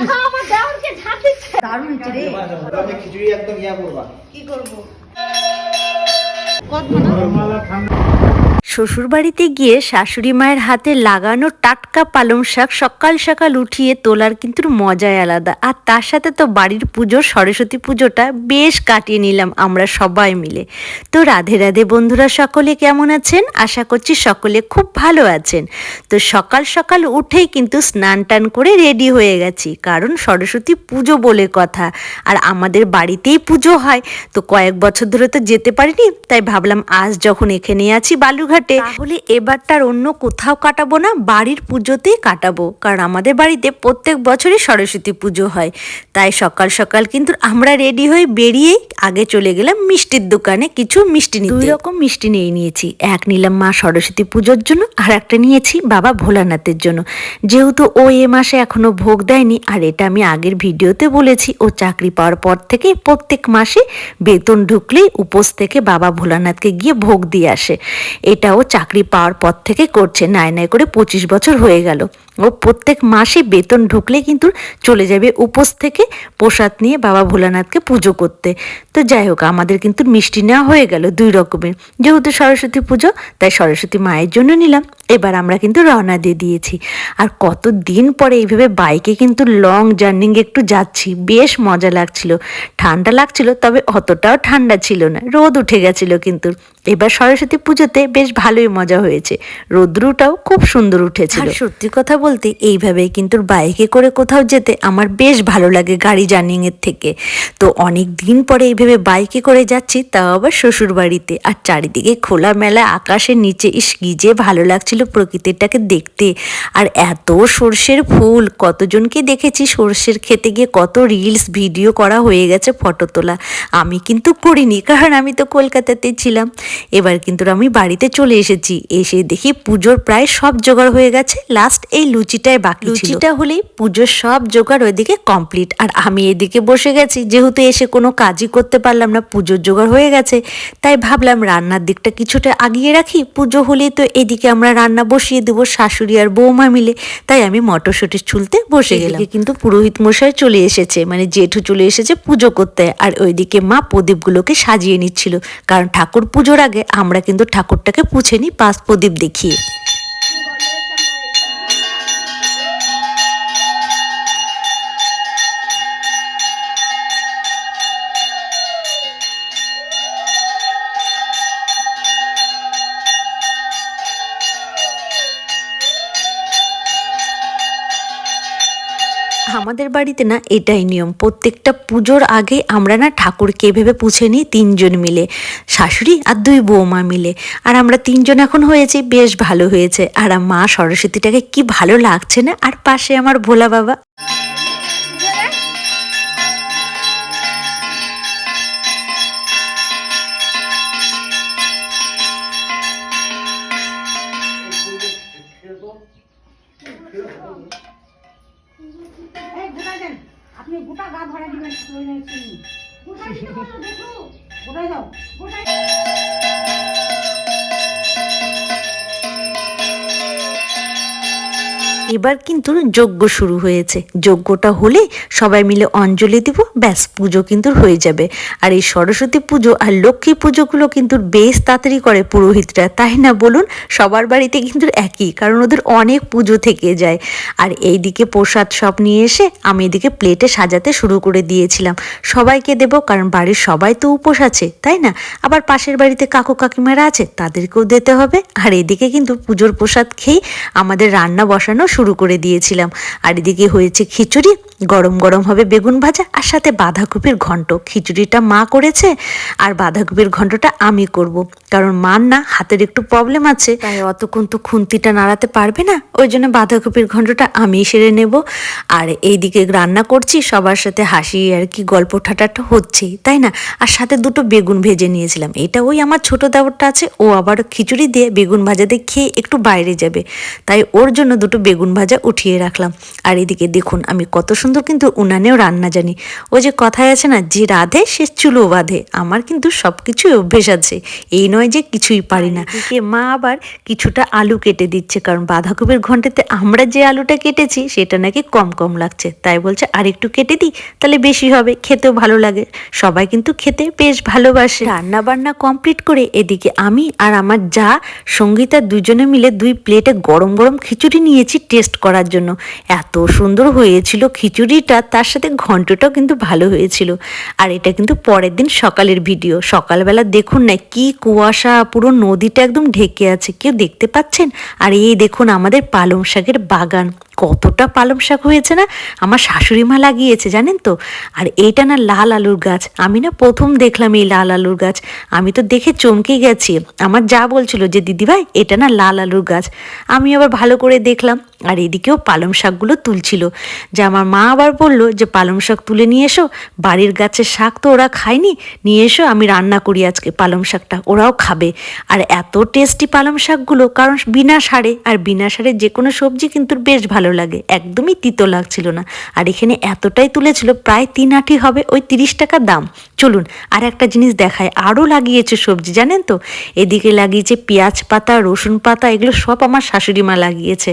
আমার দেওরকে ঝাঁপ দারুণ হচ্ছে রে। খিচুড়ি একদম ইয়া করবা। কি করব? শ্বশুর বাড়িতে গিয়ে শাশুড়ি মায়ের হাতে লাগানো টাটকা পালং শাক সকাল সকাল উঠিয়ে তোলার কিন্তু মজাই আলাদা। আর তার সাথে তো বাড়ির পুজো, সরস্বতী পুজোটা বেশ কাটিয়ে নিলাম আমরা সবাই মিলে। তো রাধে রাধে বন্ধুরা সকলে কেমন আছেন? আশা করছি সকলে খুব ভালো আছেন। তো সকাল সকাল উঠেই কিন্তু স্নান টান করে রেডি হয়ে গেছি। কারণ সরস্বতী পুজো বলে কথা। আর আমাদের বাড়িতেই পুজো হয়। তো কয়েক বছর ধরে তো যেতে পারিনি, তাই ভাবলাম আজ যখন এখানে আছি বালুঘাটে তাহলে এবারটার অন্য কোথাও কাটাবো না বাড়ির পুজোতেই কাটাবো। কারণ আমাদের বাড়িতে প্রত্যেক বছরই সরস্বতী পুজো হয়। তাই সকাল সকাল কিন্তু আমরা রেডি হয়ে বেরিয়েই আগে চলে গেলাম মিষ্টির দোকানে কিছু মিষ্টি নিতে। দুই রকম মিষ্টি নিয়ে নিয়েছি। এক নিলাম মা সরস্বতী পুজোর জন্য আর একটা নিয়েছি বাবা ভোলানাথের জন্য। যেহেতু ও এ মাসে এখনও ভোগ দেয়নি আর এটা আমি আগের ভিডিওতে বলেছি ও চাকরি পাওয়ার পর থেকে প্রত্যেক মাসে বেতন ঢুকলেই উপোস থেকে বাবা ভোলানাথকে গিয়ে ভোগ দিয়ে আসে। এটা ও চাকরি পাওয়ার পর থেকে করছে। নায় নাই করে পঁচিশ বছর হয়ে গেল। ও প্রত্যেক মাসে বেতন ঢুকলে কিন্তু চলে যাবে উপোস থেকে প্রসাদ নিয়ে বাবা ভোলানাথকে পুজো করতে। তো যাই হোক, আমাদের কিন্তু মিষ্টি নেওয়া হয়ে গেল দুই রকমের। যেহেতু সরস্বতী পুজো, তাই সরস্বতী মায়ের জন্য নিলাম। এবার আমরা কিন্তু রওনা দিয়ে দিয়েছি। আর কত দিন পরে এইভাবে বাইকে কিন্তু লং জার্নিং একটু যাচ্ছি, বেশ মজা লাগছিল। ঠান্ডা লাগছিল, তবে অতটাও ঠান্ডা ছিল না, রোদ উঠে গেছিল কিন্তু। এবার সরস্বতী পুজোতে বেশ ভালোই মজা হয়েছে, রোদ্রুটাও খুব সুন্দর উঠেছিল। আর সত্যি কথা বলতে এইভাবে কিন্তু বাইকে করে কোথাও যেতে আমার বেশ ভালো লাগে গাড়ি জার্নিং এর থেকে। তো অনেক দিন পরে এইভাবে বাইকে করে যাচ্ছি, তাও আবার শ্বশুর বাড়িতে আর চারিদিকে খোলা মেলা আকাশের নিচে, ইস, কি যে ভালো লাগছিল প্রকৃতিটাকে দেখতে। আর এত সর্ষের ফুল, কতজনকে দেখেছি সর্ষের খেতে গিয়ে কত রিলস ভিডিও করা হয়ে গেছে ফটো তোলা। আমি কিন্তু করিনি, কারণ আমি তো কলকাতাতে ছিলাম। এবার কিন্তু আমি বাড়িতে চলে এসেছি, এসে দেখি পুজোর প্রায় সব জোগাড় হয়ে গেছে। লাস্ট এই লুচিটাই বাকি লুচিটা হলেই পুজোর সব জোগাড় ওইদিকে কমপ্লিট আর আমি এদিকে বসে গেছি, যেহেতু এসে কোনো কাজই করতে পারলাম না, পুজোর জোগাড় হয়ে গেছে, তাই ভাবলাম রান্নার দিকটা কিছুটা আগিয়ে রাখি। পুজো হলেই তো এদিকে আমরা রান্না বসিয়ে দেবো শাশুড়ি আর বৌমা মিলে। তাই আমি মটরশুঁটি ছুলতে বসে গেলাম। কিন্তু পুরোহিত মশাই চলে এসেছে মানে জেঠু চলে এসেছে পুজো করতে। আর ওইদিকে মা প্রদীপগুলোকে সাজিয়ে নিচ্ছিল। কারণ ঠাকুর পুজোর আগে আমরা কিন্তু ঠাকুরটাকে পুছে নিই পাঁচ প্রদীপ দেখিয়ে। আমাদের বাড়িতে না এটাই নিয়ম। প্রত্যেকটা পুজোর আগে আমরা না ঠাকুরকে এভাবে পুছে নিই তিনজন মিলে, শাশুড়ি আর দুই বৌমা মিলে। আর আমরা তিনজন এখন হয়েছি, বেশ ভালো হয়েছে। আর মা সরস্বতীটাকে কি ভালো লাগছে না? আর পাশে আমার ভোলা বাবা। আপনি গোটা গা ধরে দিবেন গোটাই যাও গোটাই এবার কিন্তু যজ্ঞ শুরু হয়েছে। যজ্ঞটা হলে সবাই মিলে অঞ্জলি দিব, ব্যাস, পুজো কিন্তু হয়ে যাবে। আর এই সরস্বতী পুজো আর লক্ষ্মী পুজোগুলো কিন্তু বেশ তাড়াতাড়ি করে পুরোহিতরা, তাই না বলুন? সবার বাড়িতে কিন্তু একই, কারণ ওদের অনেক পুজো থেকে যায়। আর এই দিকে প্রসাদ সব নিয়ে এসে আমি এদিকে প্লেটে সাজাতে শুরু করে দিয়েছিলাম। সবাইকে দেব, কারণ বাড়ির সবাই তো উপোস আছে, তাই না? আবার পাশের বাড়িতে কাকু কাকিমারা আছে, তাদেরকেও দিতে হবে। আর এদিকে কিন্তু পুজোর প্রসাদ খেয়েই আমাদের রান্না বসানো শুরু করে দিয়েছিলাম। আর এদিকে হয়েছে খিচুড়ি, গরম গরম হবে বেগুন ভাজা আর সাথে বাঁধাকপির ঘন্ট। খিচুড়িটা মা করেছে আর বাঁধাকপির ঘন্টটা আমি করব। কারণ মার না হাতের একটু প্রবলেম আছে। তাই অতক্ষণ তো খুন্তিটা নাড়াতে পারবে না। ওই জন্য বাঁধাকপির ঘন্টটা আমি সেরে নেব। আর এইদিকে রান্না করছি, সবার সাথে হাসি আর কি গল্প ঠাটাটা হচ্ছেই তাই না? আর সাথে দুটো বেগুন ভেজে নিয়েছিলাম। এটা ওই আমার ছোট দেওরটা আছে, ও আবার খিচুড়ি দিয়ে বেগুন ভাজা দিয়ে খেয়ে একটু বাইরে যাবে। তাই ওর জন্য দুটো বেগুন বেগুন ভাজা উঠিয়ে রাখলাম। আর এদিকে দেখুন, আমি কত সুন্দর কিন্তু উনানেও রান্না জানি। ও যে কথায় আছে না, যে রাধে, সে চুলো বাঁধে। আমার কিন্তু সব কিছুই অভ্যেস আছে। এই নয় যে কিছুই পারি না। মা আবার কিছুটা আলু কেটে দিচ্ছে, কারণ বাঁধাকপির ঘন্টাতে আমরা যে আলুটা কেটেছি, সেটা নাকি কম কম লাগছে। তাই বলছে, আর একটু কেটে দিই, তাহলে বেশি হবে, খেতেও ভালো লাগে। সবাই কিন্তু খেতে বেশ ভালোবাসে। রান্না বান্না কমপ্লিট করে এদিকে আমি আর আমার যা সঙ্গীতা দুজনে মিলে দুই প্লেটে গরম গরম খিচুড়ি নিয়েছি টেস্ট করার জন্য। এত সুন্দর হয়েছিল খিচুড়িটা, তার সাথে ঘন্টটাও কিন্তু ভালো হয়েছিল। আর এটা কিন্তু পরের দিন সকালের ভিডিও সকালবেলা দেখুন না, কি কুয়াশা, পুরো নদীটা একদম ঢেকে আছে। কেউ দেখতে পাচ্ছেন? আর এই দেখুন আমাদের পালং শাকের বাগান। কতটা পালং শাক হয়েছে না? আমার শাশুড়ি মা লাগিয়েছে, জানেন তো? আর এইটা না লাল আলুর গাছ। আমি না প্রথম দেখলাম এই লাল আলুর গাছ। আমি তো দেখে চমকে গেছি। আমার যা বলছিল যে, দিদিভাই, এটা না লাল আলুর গাছ। আমি আবার ভালো করে দেখলাম। আর এদিকেও পালং শাকগুলো তুলছিল। যে আমার মা আবার বলল যে, পালং শাক তুলে নিয়ে এসো। বাড়ির গাছের শাক তো ওরা খায়নি। নিয়ে এসো, আমি রান্না করি আজকে পালং শাকটা। ওরাও খাবে। আর এত টেস্টি পালং শাকগুলো, কারণ বিনা সারে। আর বিনা সারে যে কোনো সবজি কিন্তু বেশ ভালো লাগে, একদমই তিতো লাগছিল না। আর এখানে এতটাই তুলেছিল, প্রায় তিন আটি হবে ওই তিরিশ টাকা দাম। চলুন, আর একটা জিনিস দেখায় আরও লাগিয়েছে সবজি, জানেন তো? এদিকে লাগিয়েছে পেঁয়াজ পাতা, রসুন পাতা, এগুলো সব আমার শাশুড়ি মা লাগিয়েছে।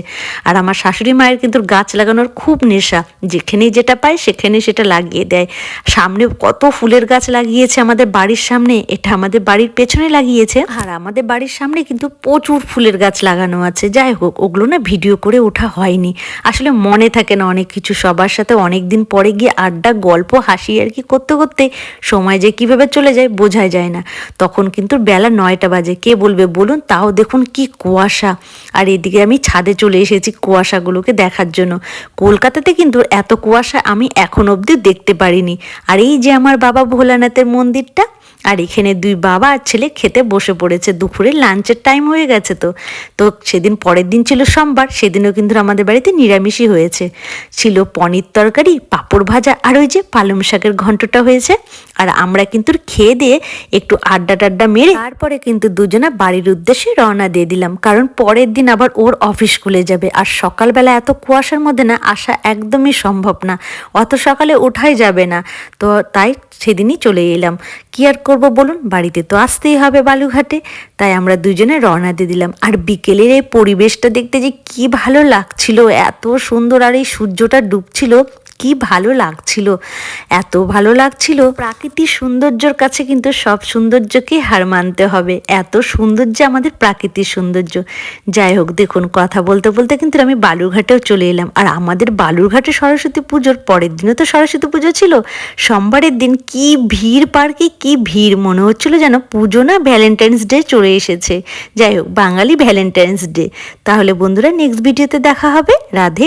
আর আমার শাশুড়ি মায়ের কিন্তু গাছ লাগানোর খুব নেশা, যেখানেই যেটা পায় সেখানে সেটা লাগিয়ে দেয়। সামনে কত ফুলের গাছ লাগিয়েছে আমাদের বাড়ির সামনে, এটা আমাদের বাড়ির পেছনে লাগিয়েছে। আর আমাদের বাড়ির সামনে কিন্তু প্রচুর ফুলের গাছ লাগানো আছে, যাই হোক, ওগুলো না ভিডিও করে ওঠা হয়নি। আসলে মনে থাকে না অনেক কিছু সবার সাথে। অনেক দিন পরে গিয়ে আড্ডা, গল্প, হাসি আর কি করতে করতে সময় যে কীভাবে চলে যায় বোঝাই যায় না। তখন কিন্তু বেলা নয়টা বাজে। কে বলবে বলুন? তাও দেখুন কি কুয়াশা। আর এদিকে আমি ছাদে চলে এসেছি কুয়াশাগুলোকে দেখার জন্য। কলকাতাতে কিন্তু এত কুয়াশা আমি এখন অবধি দেখতে পারিনি। আর এই যে আমার বাবা ভোলানাথের মন্দিরটা আর এখানে দুই বাবা আর ছেলে খেতে বসে পড়েছে। দুপুরে লাঞ্চের টাইম হয়ে গেছে তো। তো সেদিন পরের দিন ছিল সোমবার, সেদিনও কিন্তু আমাদের বাড়িতে নিরামিষই হয়েছে। ছিল পনির তরকারি, পাঁপড় ভাজা আর ওই যে পালং শাকের ঘন্টটা হয়েছে। আর আমরা কিন্তু খেয়ে দিয়ে একটু আড্ডা টাড্ডা মেরে তারপরে কিন্তু দুজনা বাড়ির উদ্দেশ্যে রওনা দিয়ে দিলাম। কারণ পরের দিন আবার ওর অফিস খুলে যাবে। আর সকালবেলা এত কুয়াশার মধ্যে না আসা একদমই সম্ভব না। অত সকালে ওঠাই যাবে না। তো তাই সেদিনই চলে এলাম। কি আর করব বলুন? বাড়িতে তো আসতেই হবে বালুঘাটে তাই আমরা দুজনে রওনা দিয়ে দিলাম। আর বিকেলের এই পরিবেশটা দেখতে যে কি ভালো লাগছিল, এত সুন্দর আর এই সূর্যটা ডুবছিল। কি ভালো লাগছিল। এত ভালো লাগছিল, প্রাকৃতিক সৌন্দর্যর কাছে কিন্তু সব সৌন্দর্যকে হার মানতে হবে। এত সৌন্দর্য আমাদের প্রাকৃতিক সৌন্দর্য। যাই হোক, দেখুন, কথা বলতে বলতে কিন্তু আমি বালুরঘাটেও চলে এলাম। আর আমাদের বালুরঘাটে সরস্বতী পুজোর পরের দিনও তো সরস্বতী পুজো ছিল। সোমবারের দিন কি ভিড় পার্কে, কি ভিড়, মনে হচ্ছিল যেন পুজো না ভ্যালেন্টাইন্স ডে চলে এসেছে। যাই হোক, বাঙালি ভ্যালেন্টাইন্স ডে। তাহলে বন্ধুরা নেক্সট ভিডিওতে দেখা হবে। রাধে